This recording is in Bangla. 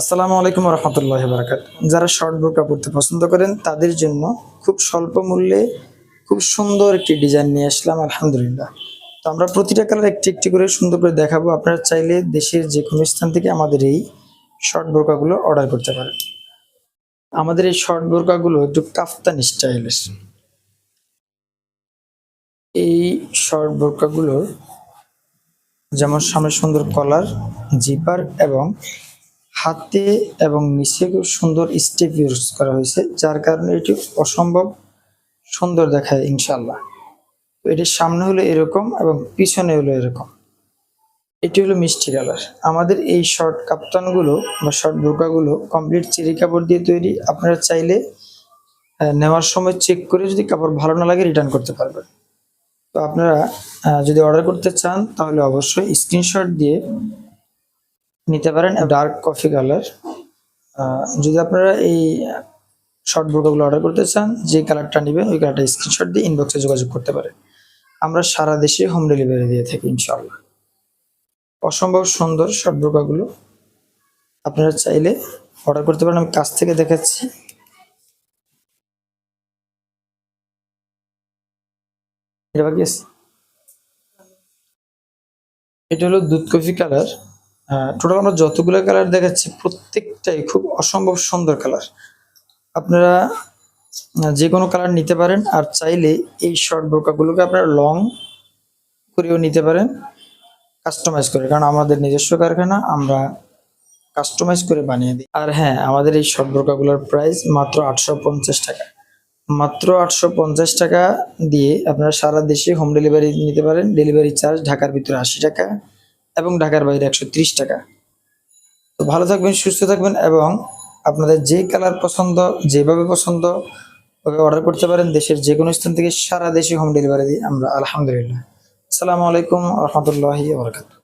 আসসালামু আলাইকুম রহমতুল্লাহ বারাকাত যারা শর্ট বোরকা পড়তে পছন্দ করেন, তাদের জন্য খুব স্বল্প মূল্যে খুব সুন্দর একটি ডিজাইন নিয়ে আসলাম, আলহামদুলিল্লাহ। তো আমরা প্রতিটা কালার একটি একটি করে সুন্দর করে দেখাবো। আপনারা চাইলে দেশের যে কোনো স্থান থেকে আমাদের এই শর্ট বোরকাগুলো অর্ডার করতে পারেন। আমাদের এই শর্ট বোরকাগুলো একটু কাফতান স্টাইলের। এই শর্ট বোরকাগুলোর যেমন সামনে সুন্দর কলার, জিপার এবং হাতে এবং নিচে খুব সুন্দর স্টেপ ইউজ করা হয়েছে, যার কারণে এটি অসম্ভব সুন্দর দেখায় ইনশাল্লাহ তো এটির সামনে হলো এরকম এবং পিছনে হলো এরকম। এটি হলো মিষ্টি কালার। আমাদের এই শর্ট কাপ্তানগুলো বা শর্ট বোরকাগুলো কমপ্লিট চেরি কাপড় দিয়ে তৈরি। আপনারা চাইলে নেওয়ার সময় চেক করে যদি কাপড় ভালো না লাগে, রিটার্ন করতে পারবেন। তো আপনারা যদি অর্ডার করতে চান, তাহলে অবশ্যই স্ক্রিনশট দিয়ে নিতে পারেন ডার্ক কফি কালার যদি আপনারা এই শর্ট বোরকাগুলো অর্ডার করতে চান, যে কালারটা নেবেন, ওই কালারটা স্ক্রিনশট দিয়ে ইনবক্সে যোগাযোগ করতে পারেন। আমরা সারা দেশে হোম ডেলিভারি দিয়ে থাকি ইনশাল্লাহ অসম্ভব সুন্দর শর্ট বোরকাগুলো আপনারা চাইলে অর্ডার করতে পারেন। আমি কাছ থেকে দেখাচ্ছি। এটা হলো দুধ কফি কালার টোটাল আমরা যতগুলো কালার দেখাচ্ছি, প্রত্যেকটাই খুব অসম্ভব সুন্দর কালার আপনারা যে কোনো কালার নিতে পারেন, আর চাইলে এই শর্ট বোরকাগুলোকে আপনারা লং করেও নিতে পারেন কাস্টমাইজ করে। কারণ আমাদের নিজস্ব কারখানা, আমরা কাস্টমাইজ করে বানিয়ে দিই। আর হ্যাঁ আমাদের এই শর্ট বোরকাগুলোর প্রাইস মাত্র আটশো পঞ্চাশ টাকা। মাত্র আটশো পঞ্চাশ টাকা দিয়ে আপনারা সারা দেশে হোম ডেলিভারি নিতে পারেন। ডেলিভারি চার্জ ঢাকার ভিতরে আশি টাকা। এবং ঢাকার বাইরে একশো ত্রিশ টাকা। তো ভালো থাকবেন, সুস্থ থাকবেন এবং আপনাদের যে কালার পছন্দ, যেভাবে পছন্দ, ওভাবে অর্ডার করতে পারেন। দেশের যে কোনো স্থান থেকে সারা দেশে হোম ডেলিভারি দিই আমরা আলহামদুলিল্লাহ। আসসালামু আলাইকুম রহমতুল্লাহি বরকাত